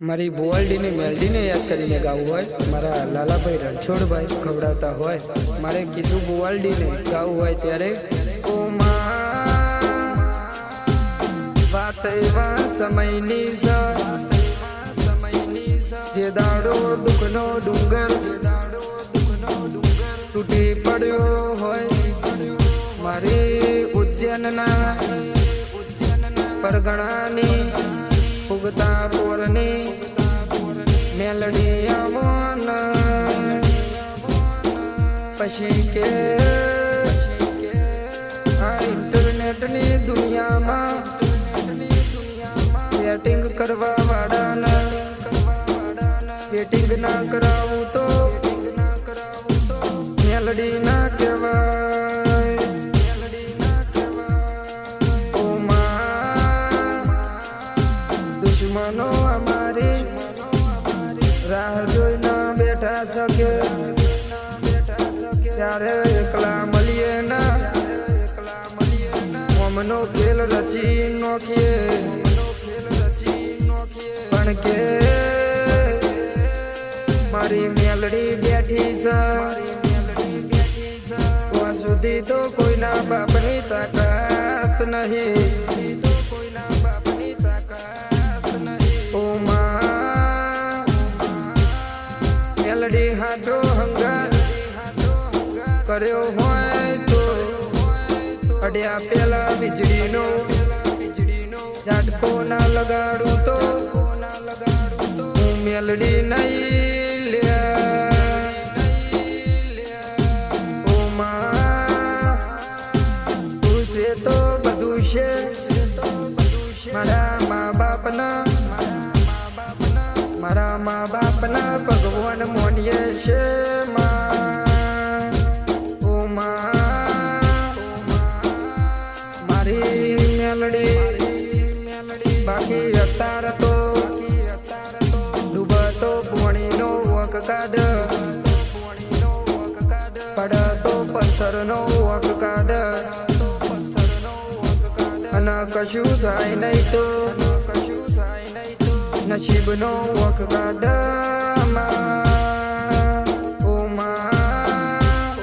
મારી બોવાલડીની મેલડીને યાદ કરીને ગાવું હોય, મારા લાલાભાઈ રણછોડભાઈ ખવડાવતા હોય, મારે કીધું બોવાલડીને ગાવું હોય ત્યારે, ઓ વાત એવા સમયની જે દાડો દુઃખનો ડુંગર, તૂટી પડ્યો હોય, મારી ઉજ્જૈનના પરગણાની ઉગતા પોરની મેલડી અમોન. પછી કે આ ઇન્ટરનેટની દુનિયામાં બેટિંગ કરવા વાળાના બેટિંગ ના કરાવું તો મેલડી ના દુશ્મનો અમારી રાહ જોઈને બેઠા શકે. ત્યારે એકલા મળીએ ના? મમનો ખેલ રચી નોખીએ. પણ કે મારી મેલડી બેઠી છે. સુધી તો કોઈના બાપની તાકાત નહીં. મેલડી હાથો હંગાર કર્યો હોય તો અડ્યા પેલા વીજળીનો ઝાટકો ના લગાડું તો હું મેલડી નહીં લ્યા. તું છે તો બધું છે. મારા મારા મા બાપના ભગવાન મોનીએ છે મારી મેલડી. બાકી અત્યારે તો ડૂબતો પોણીનો વક કાઢ પડતો પથ્થરનો વક કાઢ અને કશું થાય નહીં તો નસીબનો વક કાઢ ઓ માં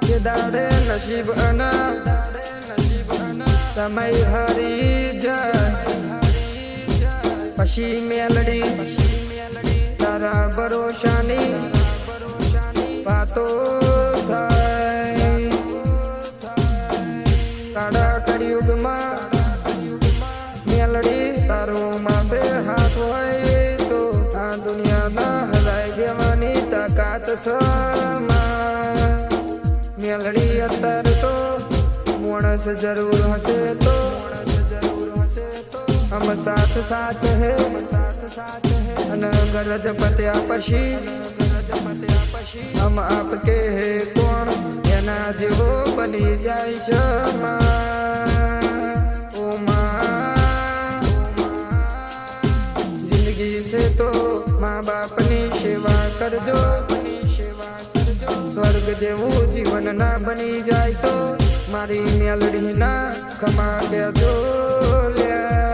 કે દાડે નસીબ અને સમય હારી જાય પછી મેલડી તારા ભરોસાની વાતો છે માં. મેલડી અત્યારે તો મોણસ જરૂર હશે તો હમ સાથ સાથ હે અને ગરજ પત્યા પછી હમ આપકે હે કોણ એના જેવો બની જાય છે માં. ઓ મા જિંદગી છે સેવા કરજો મની સેવા કરજો. સ્વર્ગ જેવું જીવન ના બની જાય તો મારી મેલડી ના ખમા દેજો, લ્યા.